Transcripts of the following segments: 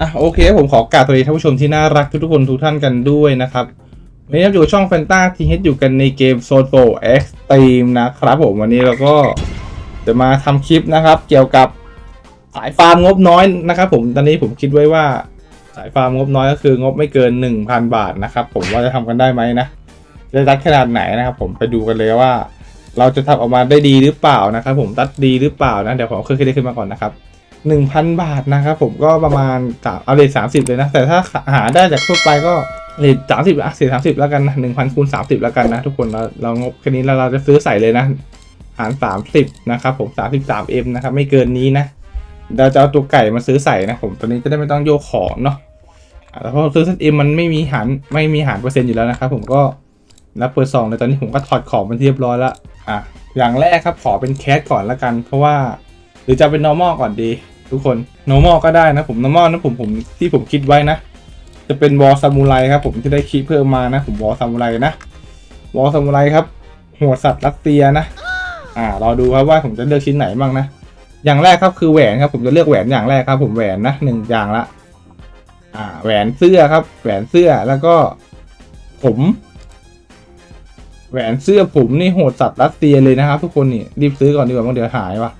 อะโอเค ผมขอกราบสวัสดีท่านผู้ชมที่น่ารักทุกๆคนทุกท่านกันด้วยนะครับวันนี้เราอยู่ช่องแฟนตาทีเฮดอยู่กันในเกมโซโ o เอ็กซ์ตรีมนะครับผมวันนี้เราก็จะมาทำคลิปนะครับ เกี่ยวกับสายฟาร์มงบน้อยนะครับผมตอนนี้ผมคิดไว้ว่าสายฟาร์มงบน้อยก็คืองบไม่เกิน 1,000 บาทนะครับผมว่าจะทำกันได้ไหมนะจะตัดขนาดไหนนะครับผมไปดูกันเลยว่า เราจะทำออกมาได้ดีหรือเปล่านะครับผมตัดดีหรือเปล่านะเดี๋ยวผมเคยได้ขึ้นมาก่อนนะครับ หนึ่งพันบาทนะครับผมก็ประมาณสาเอาเลทสามสิบเลยนะ แต่ถ้าหาได้จากทั่วไปก็เลทสามสิบอะเสียสามสิบแล้วกันนะหนึ่งพันคูณสามสิบแล้วกันนะทุกคนเราเรางบแค่นี้แล้วเราจะซื้อใส่เลยนะ หารสามสิบนะครับผมสามสิบสามเอ็มนะครับไม่เกินนี้นะเราจะเอาตัวไก่มาซื้อใส่นะผมตอนนี้จะได้ไม่ต้องโยกของเนาะแต่พอซื้อเซตเอ็มมันไม่มีหารไม่มีหารเปอร์เซ็นต์อยู่แล้วนะครับผมก็นับเปิดสองเลยตอนนี้ผมก็ถอดของเป็นเรียบร้อยล้วอะอย่างแรกครับขอเป็นแคสก่อนละกัน เพราะว่าหรือจะเป็น normal ก่อนดี ทุกคน normal ก็ได้นะผม normal นะผมผมที่ผมคิดไว้นะ จะเป็นวอลซามูไรครับผมที่ได้คีย์เพิ่มมานะ ผมวอลซามูไรนะวอลซามูไรครับหัวสัตว์รัสเซียนะ อ่ารอดูครับว่าผมจะเลือกชิ้นไหนบ้างนะอย่างแรกครับคือแหวนครับผมจะเลือกแหวนอย่างแรกครับ ผมแหวนนะหนึ่งอย่างละ อ่า แหวนเสื้อครับ แหวนเสื้อแล้วก็ ผม แหวนเสื้อผมนี่โหดสัตว์รัสเซียเลยนะครับ ทุกคนนี่รีบซื้อก่อนดีกว่าบางเดี๋ยวหายว่ะ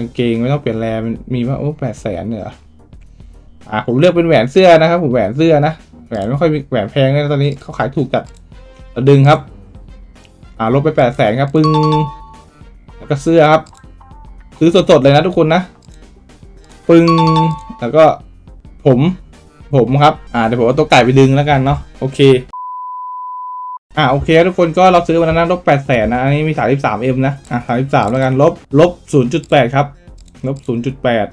างเกงไม่ต้องเปลี่ยนแลมันมีว่าโอ้แปดแสนเนี่ยเหรออ่าผมเลือกเป็นแหวนเสื้อนะครับผมแหวนเสื้อนะแหวนไม่ค่อยมีแหวนแพงเลยตอนนี้เขาขายถูกจัดดึงครับ อ่าลบไปแปดแสนครับปึ้งแล้วก็เสื้อครับ ซื้อสดๆเลยนะทุกคนนะ ปึ้งแล้วก็ผมผมครับ อ่าเดี๋ยวผมเอาตัวไก่ไปดึงแล้วกันเนาะโอเค อ่าโอเคทุกคนก็เราซื้อวันนั้นลบแปดแสนนะอันนี้มีสามสิบสามเอ็มนะอะสามสิบสามแล้วกันลบลบศูนย์จุดแปดครับลบศูนย์จุดแปด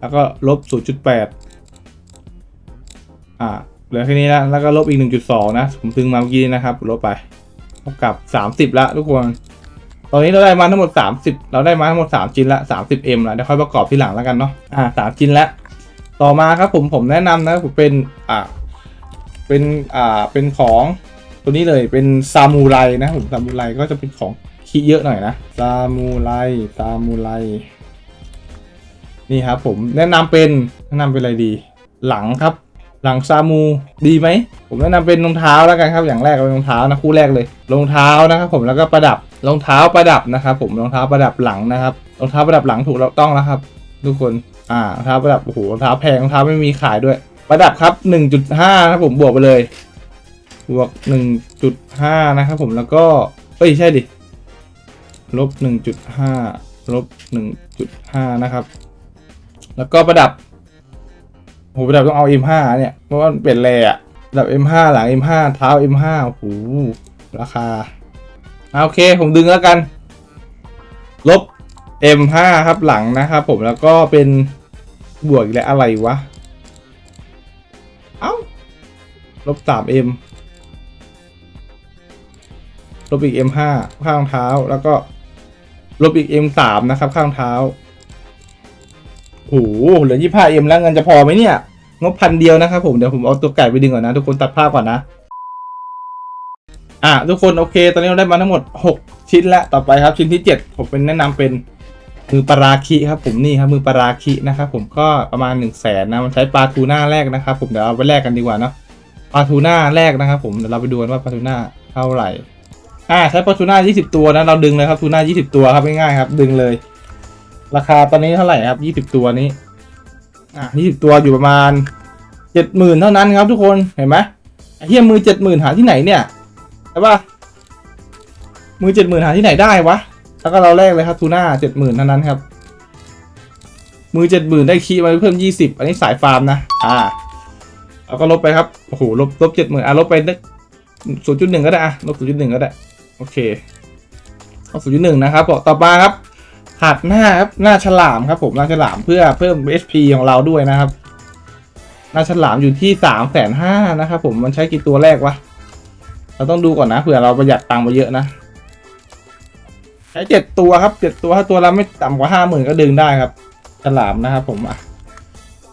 แล้วก็ลบศูนย์จุดแปดอ่าเหลือแค่นี้นะแล้วก็ลบอีกหนึ่งจุดสองนะผมซื้อมาเมื่อกี้นะครับลบไปเท่ากับสามสิบละทุกคนตอนนี้เราได้มาทั้งหมดสามสิบเราได้มาทั้งหมดสามชิ้นละสามสิบเอ็มละเดี๋ยวค่อยประกอบที่หลังแล้วกันเนาะอ่าสามชิ้นละต่อมาครับผมผมแนะนำนะผมเป็นอ่าเป็นอ่าเป็นของ ตัวนี้เลยเป็นซามูไรนะผมซามูไรก็จะเป็นของขี้เยอะหน่อยนะซามูไรซามูไรนี่ครับผมแนะนำเป็นแนะนำเป็นอะไรดี หลังครับ หลังซามูดีไหมผมแนะนำเป็นรองเท้าแล้วกันครับอย่างแรกเป็นรองเท้านะคู่แรกเลยรองเท้านะครับผมแล้วก็ประดับรองเท้าประดับนะครับผมรองเท้าประดับหลังนะครับรองเท้าประดับหลังถูกต้องแล้วครับ ทุกคนอ่ารองเท้าประดับโอ้โหรองเท้าแพงรองเท้าไม่มีขายด้วย ประดับครับ 1.5นะครับผมบวกไปเลย บวกหนึ่งจุดห้านะครับผมแล้วก็ เอ้ย ใช่ดิลบหนึ่งจุดห้าลบหนึ่งจุดห้านะครับ แล้วก็ประดับโหประดับต้องเอา M5 เนี่ย เพราะว่าเปลี่ยนแรอะประดับ M5 หลัง M5 เท้า M5 โอ้โหราคาอะโอเค ผมดึงแล้วกัน ลบ M5 ครับหลังนะครับผมแล้วก็เป็นบวกอีกแล้วอะไรวะ เอ้า ลบ 3M ลบอีก M5 ข้างรองเท้า แล้วก็ลบอีก M3 นะครับ ข้างเท้าโอ้โหเหลือ 25M แล้วเงินจะพอไหมเนี่ย งบพันเดียวนะครับผมเดี๋ยวผมเอาตัวไก่ไปดึงก่อนนะ ทุกคนตัดภาพก่อนนะ อะ ทุกคนโอเค ตอนนี้เราได้มาทั้งหมด 6 ชิ้นแล้วต่อไปครับ ชิ้นที่ 7 ผมเป็นแนะนำเป็นมือปลาราคิครับผมนี่ครับมือปลาราคินะครับผมก็ประมาณ 1 0 0 0 0แสนนะมันใช้ปลาทูน่าแรกนะครับผมเดี๋ยวเอาไปแลกกันดีกว่าเนาะปลาทูน่าแรกนะครับผมเดี๋ยวเราไปดูกันว่าปลาทูน่าเท่าไหร่ อ่าใช้ปลาทูน่า20 ตัวนะเราดึงเลยครับทูน่า20 ตัวครับง่ายๆครับ ดึงเลย ราคาตอนนี้เท่าไหร่ครับ 20 ตัวนี้ อ่า20 ตัวอยู่ประมาณ 70,000 เท่านั้นครับทุกคนเห็นไหมเฮียมือ 70,000 หาที่ไหนเนี่ยใช่ปะมือ 70,000 หาที่ไหนได้วะแล้วก็เราแรกเลยครับทูน่า70,000 เท่านั้นครับ มือ 70,000 ได้คีย์มาเพิ่ม 20 อันนี้สายฟาร์มนะอ่าเราก็ลบไปครับโอ้โหลบลบ70,000อะลบไปนึกศูนย์จุดหนึ่งก็ได้อะลบศูนย์จุดหนึ่งก็ได้ โอเคเอาศูนย์จุดหนึ่งนะครับต่อมาครับหัดหน้าครับหน้าฉลามครับผมหน้าฉลามเพื่อเพิ่ม HP ของเราด้วยนะครับ หน้าฉลามอยู่ที่สามแสนห้านะครับผมมันใช้กี่ตัวแรกวะเราต้องดูก่อนนะเผื่อเราประหยัดตังค์ไปเยอะนะใช้เจ็ดตัวครับเจ็ดตัวถ้าตัวละไม่ต่ำกว่าห้าหมื่นก็ดึงได้ครับฉลามนะครับผมอะ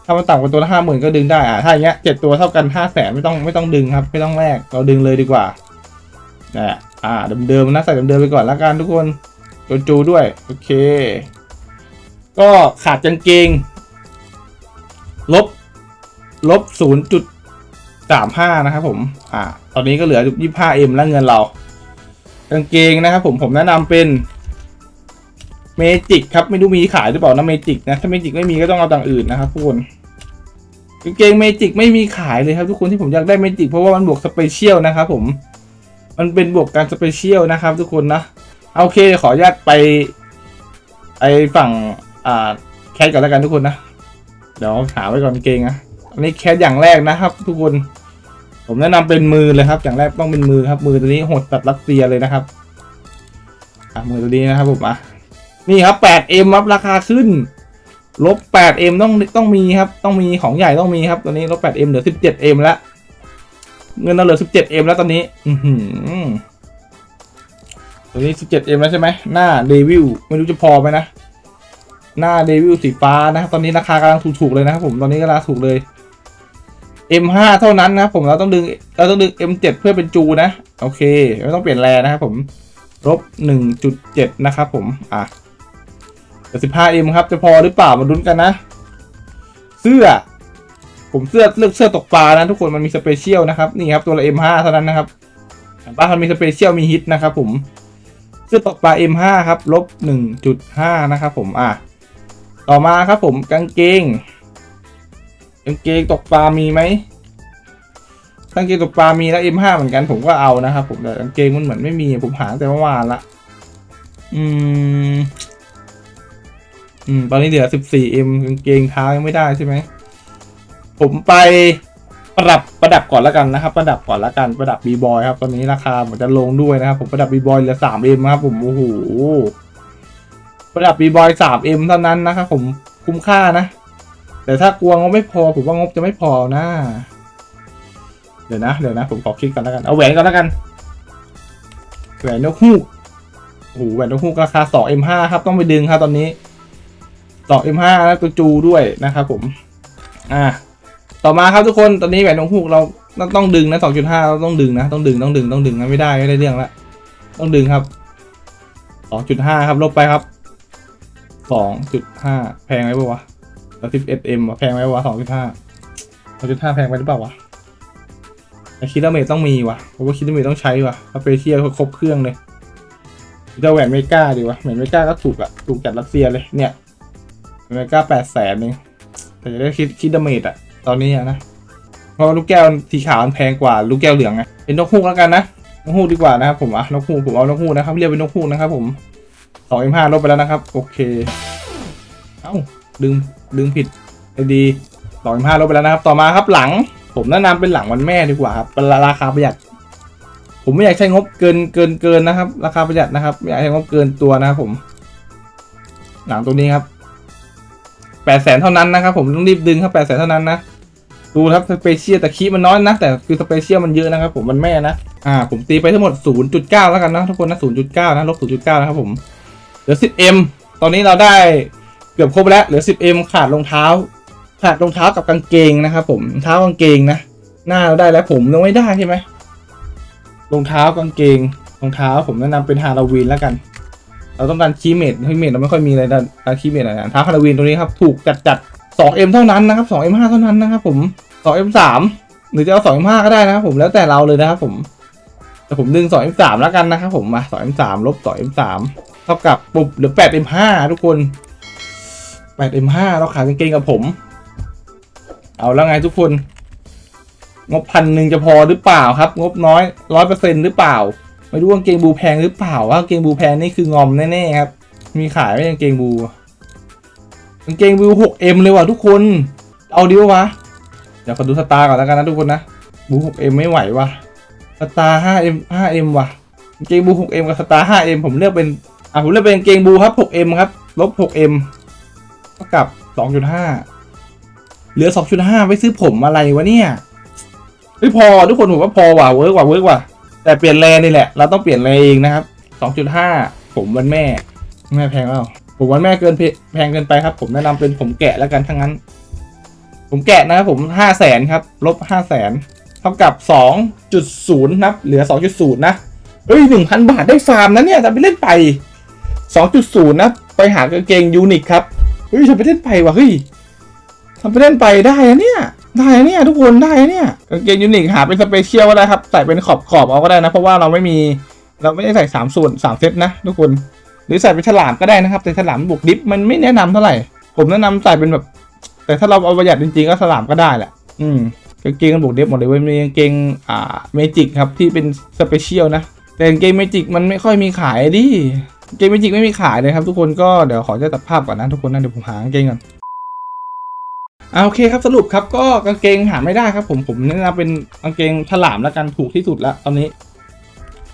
ถ้ามันต่ำกว่าตัวละห้าหมื่นก็ดึงได้อะถ้าอย่างเงี้ยเจ็ดตัวเท่ากันห้าแสนไม่ต้องไม่ต้องดึงครับ ไม่ต้องแลกเราดึงเลยดีกว่านะ อ่าเดิมๆนะใส่เดิมๆไปก่อนละกันทุกคนจูจูด้วย โอเค ก็ขาดกางเกง ลบ ลบศูนย์จุดสามห้านะครับผม อ่า ตอนนี้ก็เหลือยี่ห้าเอ็มแล้วเงินเรา กางเกงนะครับผมผมแนะนำเป็นเมจิกครับไม่รู้มีขายหรือเปล่านะเมจิกนะถ้าเมจิกไม่มีก็ต้องเอาต่างอื่นนะครับทุกคนกางเกงเมจิกไม่มีขายเลยครับทุกคนที่ผมอยากได้เมจิกเพราะว่ามันบวกสเปเชียลนะครับผม มันเป็นบวกการสเปเชียลนะครับทุกคนนะโอเคขออนุญาตไปไอฝั่งอ่าแคสก่อนแล้วกันทุกคนนะ เดี๋ยวหาไว้ก่อนเกงนะอันนี้แคสอย่างแรกนะครับ ทุกคน ผมแนะนำเป็นมือเลยครับ อย่างแรกต้องเป็นมือครับ มือตัวนี้โหดตัดรัสเซียเลยนะครับอะมือตัวนี้นะครับผมอะนี่ครับ 8M ครับราคาขึ้นลบ 8M ต้องต้องมีครับ ต้องมีของใหญ่ต้องมีครับตอนนี้ลบ 8M เหลือ 17M แล้ว เงินเราเหลือ 17M แล้วตอนนี้ อือหือตอนนี้ 17M แล้วใช่ไหม หน้าเดวิลไม่รู้จะพอไหมนะ หน้าเดวิลสีฟ้านะครับตอนนี้ราคากำลังถูกๆเลยนะครับผมตอนนี้กำลังถูกเลย M5 เท่านั้นนะครับผมเราต้องดึงเราต้องดึง M7 เพื่อเป็นจูนะ โอเคไม่ต้องเปลี่ยนแรนะครับผมลบ1.7 นะครับผม อะ 15M ครับ จะพอหรือเปล่ามาลุ้นกันนะ เสื้อ ผมเสื้อเลือกเสื้อตกปลานะทุกคนมันมีสเปเชียลนะครับนี่ครับตัวละ M5 เท่านั้นนะครับบ้านมันมีสเปเชียลมีฮิตนะครับผมเสื้อตกปลา M5 ครับลบ1.5นะครับผมอะต่อมาครับผมกางเกงกางเกงตกปลามีไหมกางเกงตกปลามีแล้ว M5 เหมือนกันผมก็เอานะครับผมแต่กางเกงมันเหมือนไม่มีผมหาแต่เมื่อวานละอืมอืมตอนนี้เหลือ 14M กางเกงเท้ายังไม่ได้ใช่ไหม ผมไปประดับประดับก่อนล้วกันนะครับ ประดับก่อนล้วกันประดับบีบอยครับตอนนี้ราคาเหมือนจะลงด้วยนะครับ ผมประดับบีบอยเหลือ 3M ครับผมโอ้โหประดับบีบอย 3M เอ็มเท่านั้นนะครับผมคุ้มค่านะ แต่ถ้ากลัวงบไม่พอ ผมว่างบจะไม่พอนะเดี๋ยวนะเดี๋ยวนะ ผมขอคลิกก่อนแล้วกันเอาแหวนก่อนแล้วกันแหวนนกฮูกโอ้โหแหวนนกฮูกราคา 2M5 ครับต้องไปดึงครับตอนนี้ 2M5 แล้วตัวจูด้วยนะครับผม อ่า ต่อมาครับทุกคนตอนนี้แหวนนกฮูกเราต้องต้องดึงนะ2.5เราต้องดึงนะต้องดึงต้องดึงต้องดึงนะไม่ได้ไม่ได้เรื่องละต้องดึงครับ2.5ครับลบไปครับ2.5แพงไหมปะวะแล้ว 11M วะแพงไหมวะ2.5 2.5แพงไปหรือเปล่าวะแต่คิดเมทต้องมีวะเพราะว่าคิดเมทต้องใช้วะสเปเชียลครบเครื่องเลยจะแหวนเมกาดีวะแหวนเมกาก็ถูกอะถูกจากรัสเซียเลยเนี่ยเมกาแปดแสนเองแต่จะได้คิดคิดเมจอะ ตอนนี้อะนะ เพราะลูกแก้วสีขาวมันแพงกว่าลูกแก้วเหลืองไงเป็นนกฮูกแล้วกันนะนกฮูกดีกว่านะครับผมอะนกฮูกผมเอานกฮูกนะครับเรียกเป็นนกฮูกนะครับผมสองเอ็มห้าลบไปแล้วนะครับ โอเค เอ้าดึงดึงผิดไอดีสองเอ็มห้าลบไปแล้วนะครับ ต่อมาครับหลัง ผมแนะนำเป็นหลังวันแม่ดีกว่าครับเป็นราคาประหยัด ผมไม่อยากใช้งบเกินเกินเกินนะครับ ราคาประหยัดนะครับไม่อยากใช้งบเกินตัวนะครับผม หลังตัวนี้ครับแปดแสนเท่านั้นนะครับ ผมต้องรีบดึงครับแปดแสนเท่านั้นนะ ดูครับสเปเชียลแต่คีมันน้อยนะ แต่คือสเปเชียลมันเยอะนะครับผมมันแม่นะอ่าผมตีไปทั้งหมด 0.9 แล้วกันนะทุกคนนะ 0.9 นะลบ0.9 นะครับผมเหลือ 10M ตอนนี้เราได้เกือบครบแล้วเหลือ 10M ขาดรองเท้า ขาดรองเท้ากับกางเกงนะครับผมรองเท้ากางเกงนะ หน้าเราได้แล้วผมยังไม่ได้ใช่ไหมรองเท้ากางเกงรองเท้าผมแนะนำเป็นฮาโลวีนแล้วกัน เราต้องการคีเมดคีเมดเราไม่ค่อยมีอะไรดันคีเมดอะไรนะท้าฮาโลวีนตัวนี้ครับถูกจัดจัด 2M เท่านั้นนะครับ 2M5 เท่านั้นนะครับผม 2M3 หรือจะเอา 2M5 ก็ได้นะครับผมแล้วแต่เราเลยนะครับผมแต่ผมดึง 2M3 แล้วกันนะครับผมมา 2M3 ลบ 2M3 เท่ากับปุบหลือ 8M5 ทุกคน 8M5 เราขายกางเกงกับผม เอาแล้วไงทุกคน งบพันหนึ่งจะพอหรือเปล่าครับ งบน้อยร้อยเปอร์เซ็นต์หรือเปล่า ไม่รู้ว่ากางเกงบูแพงหรือเปล่าว่ากางเกงบูแพงนี่คืองอมแน่ๆครับมีขายไหมกางเกงบู กางเกงบู 6M เลยว่ะทุกคน เอาดีวะวะ เดี๋ยวขอดูสตาร์ก่อนแล้วกันนะทุกคนนะบู 6M ไม่ไหวว่ะ สตาร์ 5M 5M ว่ะกางเกงบู 6M กับสตาร์ 5M ผมเลือกเป็น อะผมเลือกเป็นกางเกงบูครับ 6M ครับ ลบ 6M เท่ากับ 2.5 เหลือ 2.5 ไปซื้อผมอะไรวะเนี่ยไม่พอทุกคนผมว่าพอว่ะเวิร์กว่ะเวิร์กว่ะ แต่เปลี่ยนแรนี่แหละ เราต้องเปลี่ยนแรเองนะครับ 2.5 ผมวันแม่ แม่แพงแล้ว ผมวันแม่เกินเพแพงเกินไปครับ ผมแนะนำเป็นผมแกะแล้วกันทั้งนั้น ผมแกะนะครับผมห้าแสนครับ ลบห้าแสนเท่ากับสองจุดศูนย์นับ เหลือสองจุดศูนย์นะเฮ้ยหนึ่งพันบาทได้ฟาร์มนะเนี่ยทำไปเล่นไปสองจุดศูนย์นะ ไปหากางเกงยูนิคครับเฮ้ยทำไปเล่นไปวะเฮ้ยทำไปเล่นไปได้นะเนี่ย ได้นะเนี่ย ทุกคนได้นะเนี่ยกางเกงยูนิคหาเป็นสเปเชียลก็ได้ครับ ใส่เป็นขอบขอบเอาก็ได้นะ เพราะว่าเราไม่มีเราไม่ได้ใส่สามส่วนสามเซตนะทุกคน หรือใส่เป็นฉลามก็ได้นะครับ แต่ฉลามบวกดิฟมันไม่แนะนำเท่าไหร่ ผมแนะนำใส่เป็นแบบ แต่ถ้าเราเอาประหยัดจริงๆก็ฉลามก็ได้แหละ อืมกางเกงกันบวกดิฟหมดเลยเว้ยมีกางเกงอ่าเมจิกครับที่เป็นสเปเชียลนะแต่กางเกงเมจิกมันไม่ค่อยมีขายดิเกงเมจิกไม่มีขายเลยครับทุกคนก็เดี๋ยวขอจะตัดภาพก่อนนะทุกคนนะเดี๋ยวผมหากางเกงก่อนอ่าโอเคครับสรุปครับก็กางเกงหาไม่ได้ครับ ผมผมแนะนำเป็นกางเกงฉลามแล้วกันถูกที่สุดแล้วตอนนี้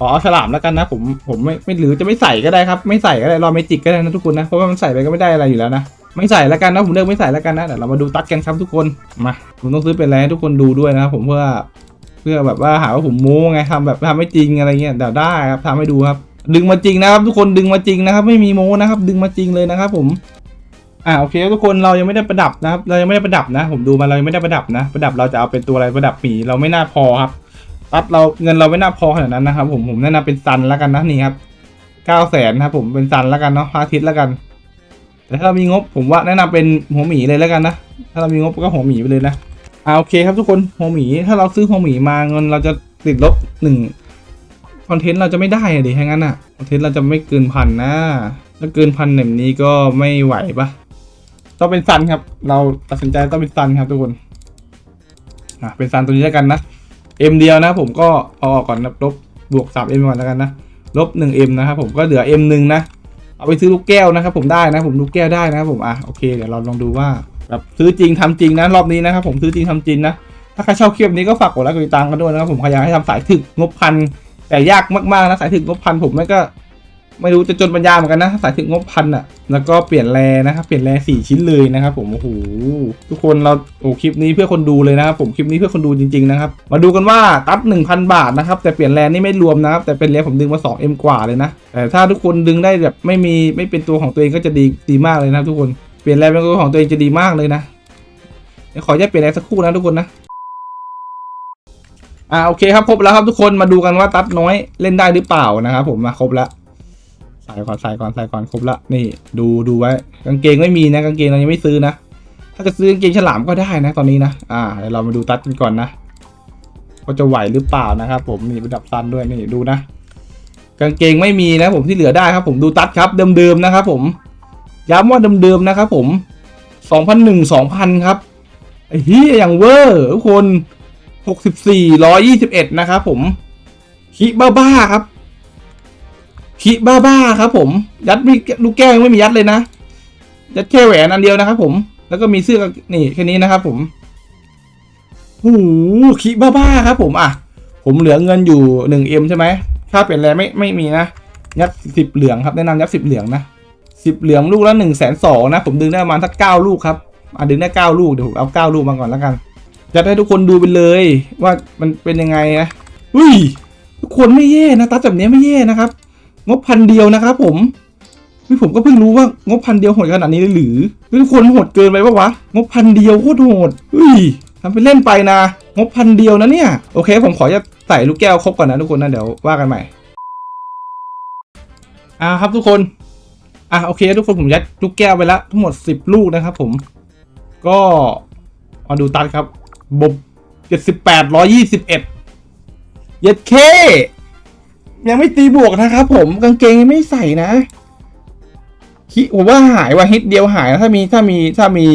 อเอาฉลามแล้วกันนะผมผมไม่ไม่หรือจะไม่ใส่ก็ได้ครับไม่ใส่ก็ได้รอเมจิกก็ได้นะทุกคนนะเพราะว่ามันใส่ไปก็ไม่ได้อะไรอยู่แล้วนะไม่ใส่แล้วกันนะผมเลือกไม่ใส่แล้วกันนะเดี๋ยวเรามาดูตัดกันครับทุกคนมาผมต้องซื้อเป็นอะไรให้ทุกคนดูด้วยนะครับผมเพื่อเพื่อแบบว่าหาว่าผมโม้ไงทำแบบทำไม่จริงอะไรเงี้ยเดี๋ยวได้ครับทำให้ดูครับ ดึงมาจริงนะครับ ทุกคนดึงมาจริงนะครับ ไม่มีโม้นะครับ ดึงมาจริงเลยนะครับ ผมอ่าโอเคทุกคนเรายังไม่ได้ประดับนะครับ เรายังไม่ได้ประดับนะ ผมดูมาเรายังไม่ได้ประดับนะ ประดับเราจะเอาเป็นตัวอะไรประดับหมีเราไม่น่าพอครับ ตัดเราเงินเราไม่น่าพอขนาดนั้นนะครับผมผมแนะนำเป็นซันแล้วกันนะนี่ครับเก้าแสนครับผมเป็นซันแล้วกันเนาะพาทิตแล้วกัน แต่ถ้าเรามีงบผมว่าแนะนำเป็นหัวหมีเลยแล้วกันนะถ้าเรามีงบก็หัวหมีไปเลยนะอ่าโอเคครับทุกคนหัวหมีถ้าเราซื้อหัวหมีมาเงินเราจะติดลบหนึ่งคอนเทนต์เราจะไม่ได้อะดิถ้างั้นอะคอนเทนต์เราจะไม่เกินพันนะถ้าเกินพันแบบนี้ก็ไม่ไหวปะต้องเป็นซันครับ เราตัดสินใจต้องเป็นซันครับทุกคนอะเป็นซันตัวนี้แล้วกันนะ เอ็มเดียวนะผมก็เอาออกก่อนนะลบบวกสามเอ็มก่อนแล้วกันนะลบหนึ่งเอ็มนะครับผมก็เหลือเอ็มหนึ่งนะเอาไปซื้อลูกแก้วนะครับผมได้นะผมลูกแก้วได้นะครับผมอะโอเคเดี๋ยวเราลองดูว่าแบบซื้อจริงทำจริงนะรอบนี้นะครับผมซื้อจริงทำจริงนะถ้าใครชอบคลิปนี้ก็ฝากกดไลค์กดติดตามกันด้วยนะครับผมใครอยากให้ทำสายถึกงบพันแต่ยากมากๆนะสายถึกงบพันผมไม่ก็ ไม่รู้จะจนปัญญาเหมือนกันนะสายถึกงบพันอะแล้วก็เปลี่ยนแรนะครับเปลี่ยนแรสี่ชิ้นเลยนะครับ ผมโอ้โหทุกคนเราโอ้คลิปนี้เพื่อคนดูเลยนะครับผมคลิปนี้เพื่อคนดูจริงๆนะครับมาดูกันว่าตัด 1,000 บาทนะครับแต่เปลี่ยนแรนี่ไม่รวมนะครับแต่เป็นแรผมดึงมา 2M กว่าเลยนะแต่ถ้าทุกคนดึงได้แบบไม่มีไม่เป็นตัวของตัวเองก็จะดีดีมากเลยนะทุกคนเปลี่ยนแรเป็นตัวของตัวเองจะดีมากเลยนะขอแยกเปลี่ยนแรสักครู่นะทุกคนนะอ่าโอเคครับครบแล้วครับทุกคนมาดูกันว่าตัดน้อยเล่นได้หรือเปล่านะครับผมมาครบแล้ว ใส่ก่อนใส่ก่อนใส่ก่อนครบละนี่ ดูดูไว้ กางเกงไม่มีนะกางเกงเรายังไม่ซื้อนะ ถ้าจะซื้อกางเกงฉลามก็ได้นะตอนนี้นะอ่าเดี๋ยวเรามาดูตัดกันก่อนนะว่าจะไหวหรือเปล่านะครับ ผมนี่ระดับซันด้วยนี่ดูนะ กางเกงไม่มีนะผมที่เหลือได้ครับ ผมดูตัดครับเดิมๆนะครับ ผมย้ำว่าเดิมๆนะครับผมสองพันหนึ่งสองพันครับไอ้เฮียอย่างเวอร์ทุกคนหกสิบสี่ร้อยยี่สิบเอ็ดนะครับผมคิบ้าบ้าๆครับ คิบ้าบ้าครับผม ยัดมีลูกแก้วยังไม่มียัดเลยนะ ยัดแค่แหวนอันเดียวนะครับผม แล้วก็มีเสื้อนี่แค่นี้นะครับผมหูคิบ้าบ้าครับผมอะ ผมเหลือเงินอยู่หนึ่งเอ็มใช่ไหมค่าเปลี่ยนแรงไม่ไม่มีนะ ยัดสิบเหลืองครับแนะนำยัดสิบเหลืองนะสิบเหลืองลูกละหนึ่งแสนสองนะ ผมดึงได้ประมาณสักเก้าลูกครับอะดึงได้เก้าลูกเดี๋ยวผมเอาเก้าลูกมาก่อนแล้วกันจะให้ทุกคนดูไปเลย ว่ามันเป็นยังไงนะอุ้ยทุกคนไม่แย่นะตัดแบบนี้ไม่แย่นะครับ งบพันเดียวนะครับผมเฮ้ยผมก็เพิ่งรู้ว่างบพันเดียวโหดขนาดนี้เลยหรือทุกคนโหดเกินไปปะวะงบพันเดียวโคตรโหดเฮ้ยทำไปเล่นไปนะ งบพันเดียวนะเนี่ย โอเค ผมขอจะใส่ลูกแก้วครบก่อนนะทุกคนนะเดี๋ยวว่ากันใหม่อ่าครับทุกคนอะโอเค ทุกคนผมยัดลูกแก้วไปแล้วทั้งหมดสิบลูกนะครับผม ก็มาดูตัดครับบบเจ็ดสิบแปดร้อยี่สิบเอ็ดเย็ดเค ยังไม่ตีบวกนะครับผมกางเกงยังไม่ใส่นะคิผมว่าหายว่าฮิตเดียวหายถ้ามีถ้ามีถ้ามี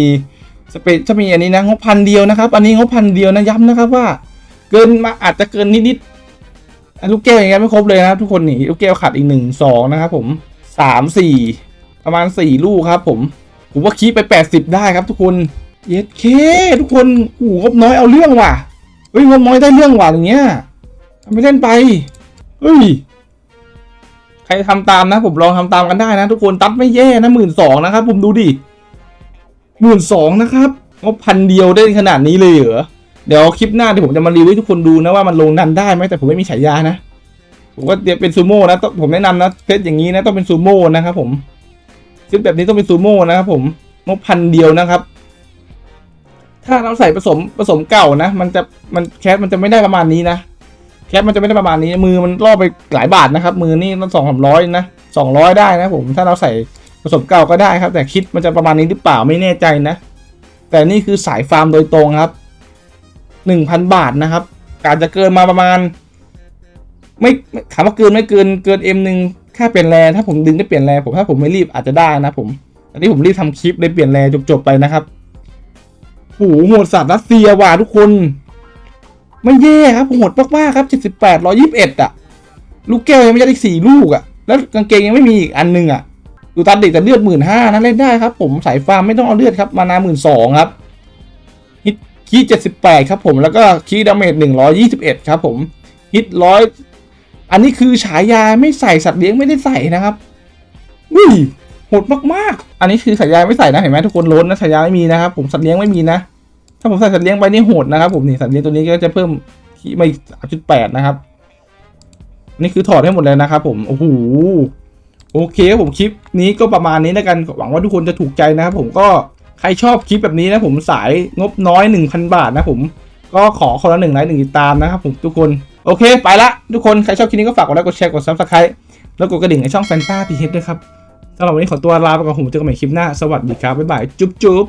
สเปซถ้ามีอันนี้นะงบพันเดียวนะครับ อันนี้งบพันเดียวนะย้ำนะครับว่า เกินมาอาจจะเกินนิดๆลูกแก้วอย่างเงี้ยไม่ครบเลยนะทุกคนนี่ลูกแก้วขาดอีกหนึ่งสองนะครับผมสามสี่ประมาณสี่ลูกครับ ผม ผมว่าคีไปแปดสิบได้ครับ ทุกคนเย็ดเคทุกคนโอ้งบน้อยเอาเรื่องว่ะเฮ้ยงบน้อยได้เรื่องว่ะอย่างเงี้ยทำไม่เล่นไป เฮ้ย ใครทำตามนะ ผมลองทำตามกันได้นะ ทุกคนตัดไม่แย่นะหมื่นสองนะครับผมดูดิหมื่นสองนะครับงบพันเดียวได้ขนาดนี้เลยเหรอเดี๋ยวคลิปหน้าที่ผมจะมารีวิวให้ทุกคนดูนะว่ามันลงดันได้ไหมแต่ผมไม่มีฉายานะผมก็เดี๋ยวเป็นซูโม่นะต้องผมแนะนำนะเซตอย่างนี้นะต้องเป็นซูโม่นะครับผมเซตแบบนี้ต้องเป็นซูโม่นะครับผมงบพันเดียวนะครับ ถ้าเราใส่ผสมผสมเก่านะ มันจะมันแคสมันจะไม่ได้ประมาณนี้นะ แคสมันจะไม่ได้ประมาณนี้ มือมันล่อไปหลายบาทนะครับ มือนี่ต้องสองสามร้อยนะสองร้อยได้นะผมถ้าเราใส่ผสมเก่าก็ได้ครับ แต่คิดมันจะประมาณนี้หรือเปล่าไม่แน่ใจนะ แต่นี่คือสายฟาร์มโดยตรงครับหนึ่งพันบาทนะครับ การจะเกินมาประมาณ ไม่ถามว่าเกินไม่เกินเกินเอ็มหนึ่งแค่เปลี่ยนแรถ้าผมดึงได้เปลี่ยนแรผมถ้าผมไม่รีบอาจจะได้นะผมอันนี้ผมรีบทำคลิปเลยเปลี่ยนแรจบๆไปนะครับโหโหดสัตว์รัสเซียว่ะทุกคน ไม่แย่ครับโหดมากๆครับเจ็ดสิบแปดร้อยิบเอ็ดอะลูกแก้วยังไม่ยัดอีกสี่ลูกอะแล้วกางเกงยังไม่มีอีกอันหนึงอะดูตัดเด็กแต่เลือดหมื่นห้านะเล่นได้ครับ ผมสายฟาร์มไม่ต้องเอาเลือดครับ มานาหมื่นสองครับฮิตคีเจ็ดสิบแปดครับผมแล้วก็คีดาเมจหนึ่งร้อยี่สิบเอ็ดครับผมฮิตร้อยอันนี้คือฉายาไม่ใส่สัตว์เลี้ยงไม่ได้ใส่นะครับอุ้ยโหดมากๆ อันนี้คือฉายาไม่ใส่นะเห็นไหมทุกคนล้นนะฉายาไม่มีนะครับผมสัตว์เลี้ยงไม่มีนะ ถ้าผมใส่สัตว์เลี้ยงไปนี่โหดนะครับผมนี่สัตว์เลี้ยงตัวนี้ก็จะเพิ่มคีมาอีกสามจุดแปดนะครับ นี่คือถอดให้หมดเลยนะครับ ผมโอ้โหโอเคครับผมคลิปนี้ก็ประมาณนี้แล้วกันหวังว่าทุกคนจะถูกใจนะครับผมก็ใครชอบคลิปแบบนี้นะผมสายงบน้อย 1,000 บาทนะผมก็ขอคนละหนึ่งไลค์หนึ่งติดตามนะครับผมทุกคนโอเค ไปละทุกคน ใครชอบคลิปนี้ก็ฝากกดไลค์กดแชร์กดซับสไครต์แล้วกดกระดิ่งในช่องแฟนตาทีเฮดด้วยครับสำหรับวันนี้ขอตัวลาไปก่อนผมเจอกันใหม่คลิปหน้า สวัสดีครับ บ๊ายบาย จุ๊บจุ๊บ